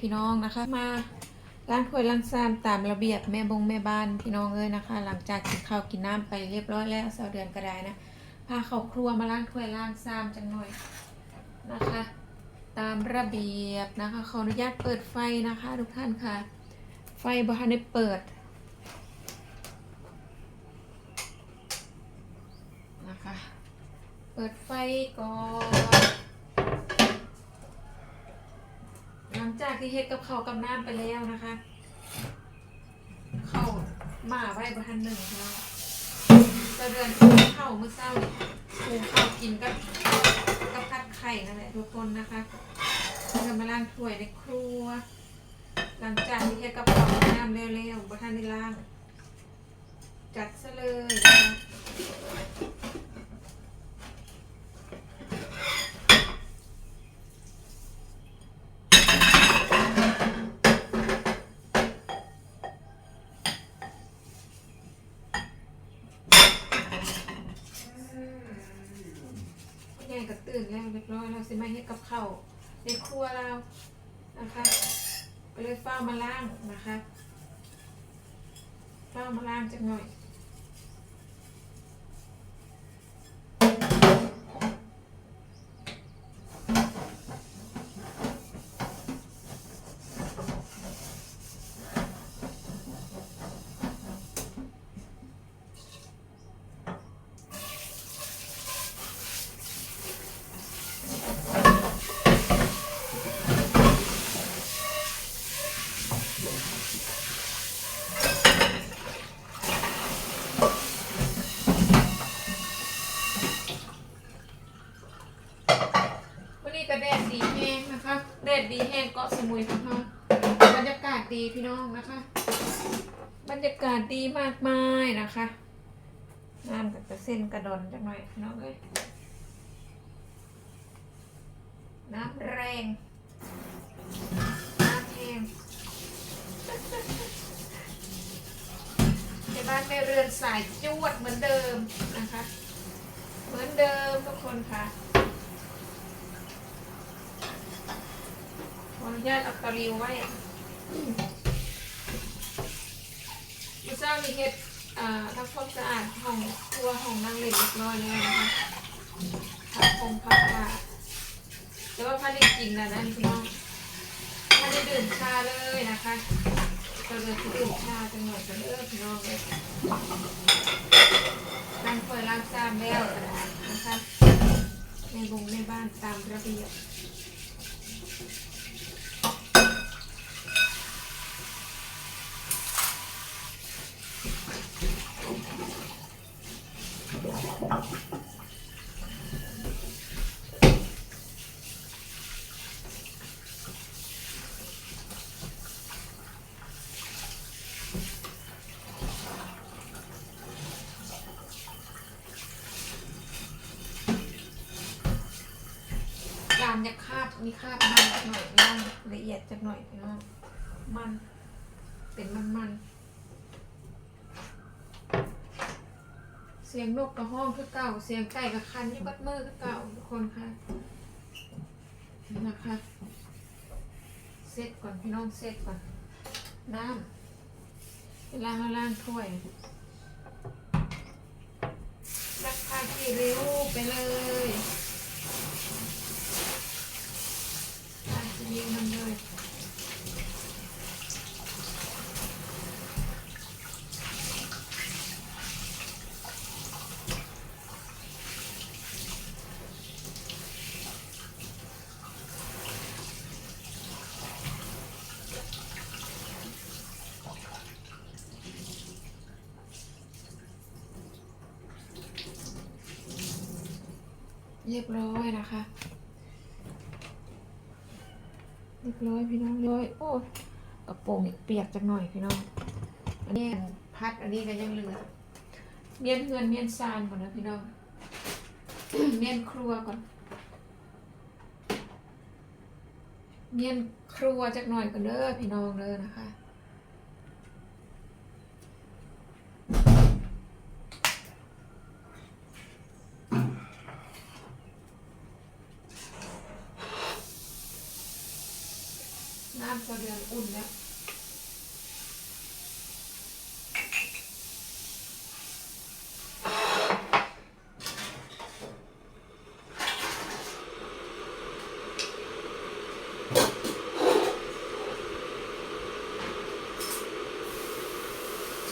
พี่น้องนะคะมาล้างถ้วยล้างซ้ำตามระเบียบแม่บงแม่บ้านพี่น้องเอ้ยนะคะ หลังจากกินข้าวกินน้ำไปเรียบร้อยแล้วเสาเดือนก็ได้นะพาเข้าครัวมาล้างถ้วยล้างซ้ำจังหน่อยนะคะ ตามระเบียบนะคะขออนุญาตเปิดไฟนะคะ ทุกท่านค่ะ ไฟบ่ทันได้เปิดนะคะ เปิดไฟก่อน หลัง จากที่เฮ็ดกับข้าวกับน้ำไปแล้วนะคะ เข้าหมาไว้บทันหนึ่งแล้วจะเดือนเข้าเมื่อเช้านี่คูข้าวกินกับกับผัดไข่นั่นแหละทุกคนนะคะแล้วก็มาล้างถ้วยในครัว หลังจากที่เฮ็ดกับข้าวกับน้ำแล้วๆบทันได้ล้าง จัดซะเลยนะคะคุณยายก็ตื่น แล้วเรียบร้อยเราสิมาเฮ็ดกับข้าวในครัวเรานะคะก็เลยเฝ้ามาล้างนะคะเฝ้ามาล้างจักหน่อย วันนี้ก็แดดดีแห้งนะคะแดดดีแห้งเกาะสมุยของ เราบรรยากาศดีพี่น้องนะคะ บรรยากาศดีมากมายนะคะน้ำกับเส้นกระดอนจังหน่อยน้องเอ้ยน้ำแรงน้ำแห้งในบ้านแม่เรือนสายจวดเหมือนเดิมนะคะ เหมือนเดิมทุกคนค่ะ ขออนุญาตเอาตะลิวไว้มื่อเช้านี้เฮ็ดอ่าทำความสะอาดห้องครัวห้องนั่งเล่นเรียบร้อยแล้วนะคะพักคงพักผ้าแต่ว่าพันได้กินนะนะพี่น้องพันได้ดื่มชาเลยนะคะก็เลยจะดื่มชาจังหน่อยกันเด้อพี่น้องเลยล้างถ้วยล้างจานแล้วก็ได้นะคะในบงในบ้านตามระเบียบ จานจะคาบมีคาบมันจักหน่อยย่างละเอียดจักหน่อยพี่น้องมันเป็นมันมันเสียงนกกระห้องคือเก่าเสียงไก่กระคันอยี่บัดมือคือเก่าทุกคนค่ะนะคะเซตก่อนพี่น้องเซตก่อนน้ำเวลาเราล้างถ้วยรักผ้าที่ริ้วไปเลย อาจจะ ยิงมันเลยเรียบร้อยนะคะ เรียบร้อยพี่น้องเรียบร้อยโอ้กระโปรงอีกเปียกจังหน่อยพี่น้อง อันนี้พัดอันนี้ก็ยังเหลือ เมียนเฮือนเมียนซานก่อนนะพี่น้อง เมียนครัวก่อน เมียนครัวจักหน่อยก่อนเด้อพี่น้องเด้อนะคะ น้ำก็เดื อุ่นแล้ว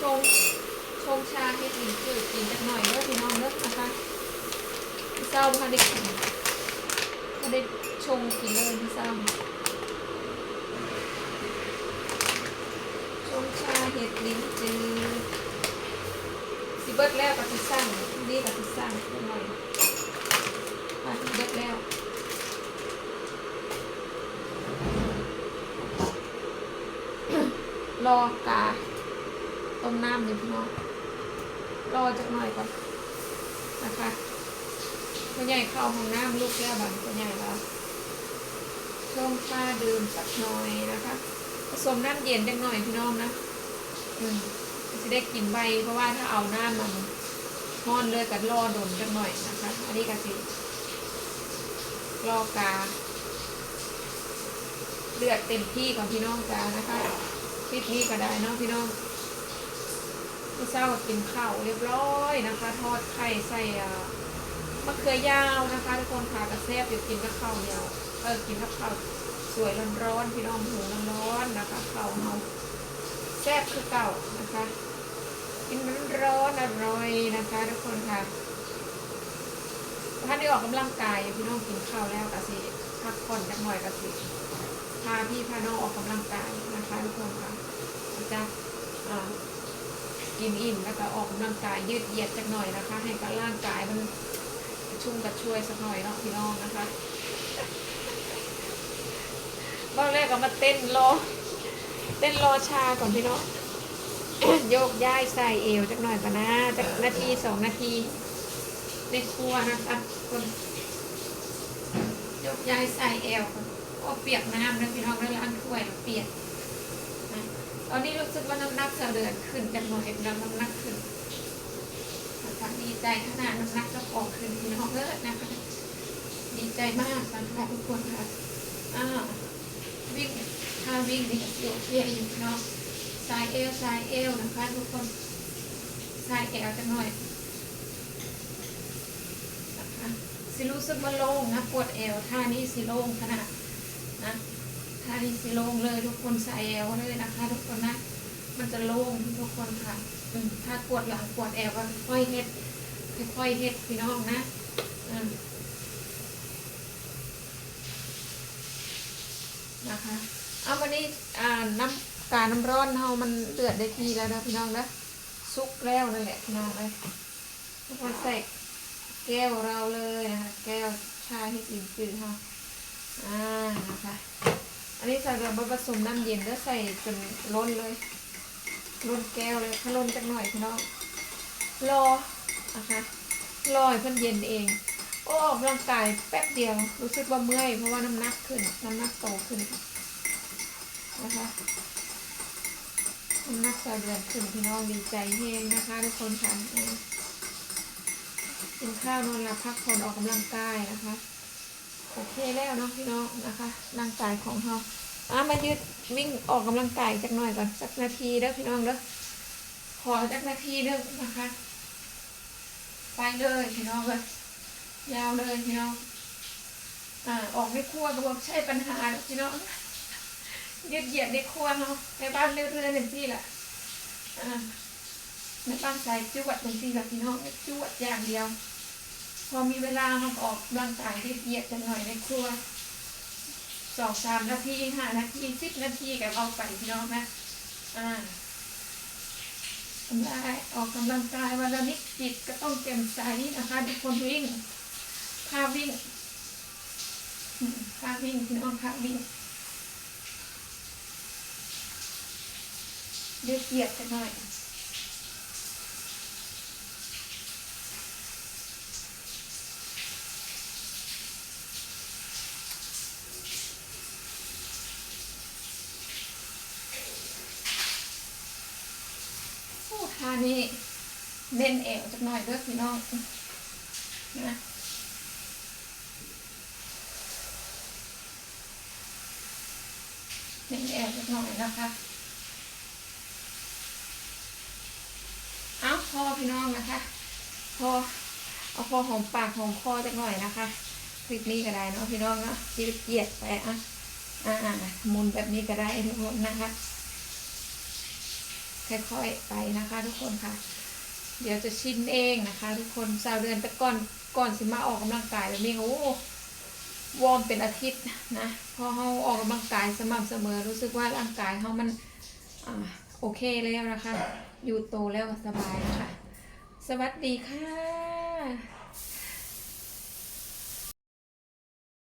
ชงชงชาให้กินจืดกินจักหน่อยเด้อพี่น้องเด้อนะคะพี่เศร้าพาได้กินพาได้ชงกินเลยพี่เศร้า ชงชาเห็ดลิ้นจืดสิเบิดแล้วกับสิสั่งนี่กับสิสั่งจักหน่อยมาสิเบิดแล้วรอกาต้มน้ำอยู่พี่น้องรอจักหน่อยก่อนนะคะพ่อใหญ่เข้าห้องน้ำลูกแล้วบันพ่อใหญ่แล้วช่วงชาดื่มสักหน่อยนะคะ สมน้ำเย็นจักหน่อยพี่น้องนะอืมจะได้กินใบเพราะว่าถ้าเอาหน้ำมันห้อนเลยกับรอดนจักหน่อยนะคะ อันนี้ก็สิรอกา เลือดเต็มที่ของพี่น้องจ้านะคะคลิปนี้ก็ได้เนาะพี่น้องพี่เช้าก็กินข้าวเรียบร้อยนะคะ ทอดไข่ใส่มะเขือยาวนะคะ ทุกคนค่ะกระแซบอยู่กินกับข้าวเหนียวเออกินกับข้าว สวยร้อนๆพี่น้องหูร้อนๆนะคะข้าวเฮาแซ่บคือเก่านะคะกินร้อนอร่อยนะคะทุกคนค่ะถ้าได้ออกกำลังกายพี่น้องกินข้าวแล้วกะสิพักผ่อนจักหน่อยกะสิพาพี่พาน้องออกกำลังกายนะคะทุกคนค่ะจะกินอิ่มแล้วก็ออกกำลังกายยืดเหยียดจักหน่อยนะคะ ให้กับร่างกายมันชุ่มกระชวยสักหน่อยเนาะพี่น้องนะคะ บ้านแรกก็มาเต้นรอ เต้นรอชาก่อนพี่น้องโยกย้ายใส่เอวจักหน่อยก่อนนะจักนาทีสองนาทีในครัวนะคะคนโยกย้ายใส่เอวก่อนโอ้เปียกน้ำนะพี่น้องแล้วล้างถ้วยเปียกตอนนี้รู้สึกว่าน้ำหนักจะเดือนขึ้นจากหน่อยน้ำน้ำหนักขึ้นนะคะดีใจขนาดน้ำหนักจะออกขึ้นพี่น้องเลิศนะคะดีใจมากนะคะทุกคนค่ะอ่าว วิ่งถ้าวิ่งนี่ก็โอเคอยู่พี่น้องสายเอวสายเอวนะคะทุกคนสายเอวจะหน่อยนะคะสิรู้สึกว่าโล่งนะปวดเอวท่านี้สิโล่งขนาดนะท่านี้สิโล่งเลยทุกคนใส่แอวเลยนะคะ ทุกคนนะ มันจะโล่งทุกคนค่ะถ้าปวดหลังปวดแอวก็ค่อยเฮ็ดค่อยๆเฮ็ดพี่น้องนะอืม นะคะเอาวันนี้อ่าน้ำกาน้ำร้อนเฮามันเดือดได้ทีแล้วนะพี่น้องนะซุกแล้วนั่นแหละพี่น้องเลยทุกคนใส่แก้วเราเลยนะคะแก้วชาที่จืดจืดๆเฮาอ่านะคะอันนี้ใส่แบบผสมน้ำเย็นแล้วใส่จนล้นเลยล้นแก้วเลยถ้าล้นจักหน่อยพี่น้องรอนะคะรอให้เพิ่นเย็นเองโอ้ออกกำลังกายแป๊บเดียวรู้สึกว่าเมื่อยเพราะว่าน้ำหนักขึ้นน้ำหนักโตขึ้น นะคะน้ำหนักสะเดือนขึ้นพี่น้องดีใจเฮงนะคะ ทุกคนค่ะเออกินข้าวนอนหลับพักผ่อนออกกำลังกายนะคะ โอเคแล้วเนาะพี่น้องนะคะร่างกายของเราอะมายืดวิ่งออกกำลังกายจักหน่อยก่อนสักนาทีเด้อพี่น้องเด้อขอสักนาทีเด้อนะคะ ไปเลยพี่น้องเลยยาวเลยพี่น้องอ่าออกในครัวก็บอกใช่ปัญหาหรอพี่น้อง ยืดเหยียดในครัวเนาะในบ้านเรื่อยๆหนึ่งที่แหละในบ้านใส่จวดหนึ่งที่แหละพี่น้องจวดอย่างเดียว พอมีเวลาเราออกกำลังกายยืดเหยียดจังหน่อยในครัวสองสามนาทีห้านาทีสิบนาทีกับเอาไปพี่น้องนะอ่าทำได้ออกกำลังกายวันละนิดจิตก็ต้องเต็มใสนะคะทุกคนวิ่งพาวิ่งอืมพาวิ่งพี่น้องพาวิ่ง ยืดเหยียดจังหน่อยโอ้ท่านี้เน้นเอวจักหน่อยเด้อพี่น้องนะเน้นแอบนิดหน่อยนะคะ เอาพอพี่น้องนะคะ พอเอาพอหอมปากหอมคอจักหน่อยนะคะคลิปนี้ก็ได้เนาะพี่น้องเนาะจีบเกียดไปอะอ่าหมุนแบบนี้ก็ได้ทุกคนนะคะค่อยๆไปนะคะ ทุกคนค่ะ เดี๋ยวจะชินเองนะคะ ทุกคนสาวเดือนแต่ก่อนก่อนสิมาออกกำลังกายแบบนี้โอ้วอร์มเป็นอาทิตย์นะพอเขาออกกำลังกายสม่ำเสมอรู้สึกว่าร่างกายเขามันอ่าโอเคแล้วนะคะ อยู่โตแล้วสบายนะคะ สวัสดีค่ะ